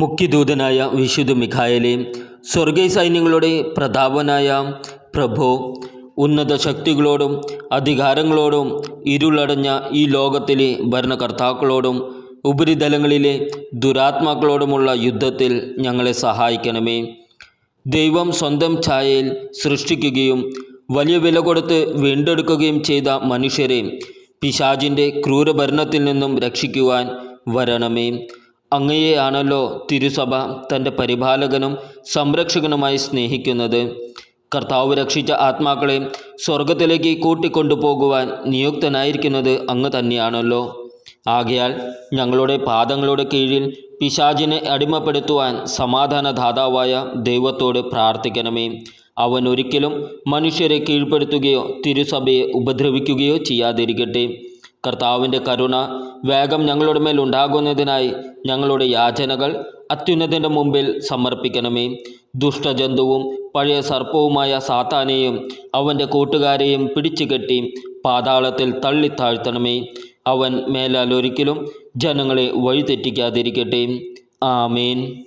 മുഖ്യദൂതനായ വിശുദ്ധ മിഖായലെ സ്വർഗീയ സൈന്യങ്ങളുടെ പ്രതാപനായ പ്രഭു ഉന്നത ശക്തികളോടും അധികാരങ്ങളോടും ഇരുളടഞ്ഞ ഈ ലോകത്തിലെ ഭരണകർത്താക്കളോടും ഉപരിതലങ്ങളിലെ ദുരാത്മാക്കളോടുമുള്ള യുദ്ധത്തിൽ ഞങ്ങളെ സഹായിക്കണമേ. ദൈവം സ്വന്തം ഛായയിൽ സൃഷ്ടിക്കുകയും വലിയ വില കൊടുത്ത് വീണ്ടെടുക്കുകയും ചെയ്ത മനുഷ്യരെ പിശാജിന്റെ ക്രൂരഭരണത്തിൽ നിന്നും രക്ഷിക്കുവാൻ വരണമേ. അങ്ങയെയാണല്ലോ തിരുസഭ തന്റെ പരിപാലകനും സംരക്ഷകനുമായി സ്നേഹിക്കുന്നത്. കർത്താവ് രക്ഷിച്ച ആത്മാക്കളെ സ്വർഗത്തിലേക്ക് കൂട്ടിക്കൊണ്ടുപോകുവാൻ നിയുക്തനായിരിക്കുന്നത് അങ്ങ് തന്നെയാണല്ലോ. ആകയാൽ ഞങ്ങളുടെ പാദങ്ങളുടെ കീഴിൽ പിശാചിനെ അടിമപ്പെടുത്തുവാൻ സമാധാനദാതാവായ ദൈവത്തോട് പ്രാർത്ഥിക്കണമേ. അവൻ ഒരിക്കലും മനുഷ്യരെ കീഴ്പ്പെടുത്തുകയോ തിരുസഭയെ ഉപദ്രവിക്കുകയോ ചെയ്യാതിരിക്കട്ടെ. കർത്താവിന്റെ കരുണ വേഗം ഞങ്ങളുടെ മേൽ ഉണ്ടാകുന്നതിനായി ഞങ്ങളുടെ യാചനകൾ അത്യുന്നതിന്റെ മുമ്പിൽ സമർപ്പിക്കണമേ. ദുഷ്ടജന്തുവും പഴയ സർപ്പവുമായ സാത്താനെയും അവന്റെ കൂട്ടുകാരെയും പിടിച്ചുകെട്ടി പാതാളത്തിൽ തള്ളിത്താഴ്ത്തണമേ. അവൻ മേലാൽ ഒരിക്കലും ജനങ്ങളെ വഴിതെറ്റിക്കാതിരിക്കട്ടെ. ആമേൻ.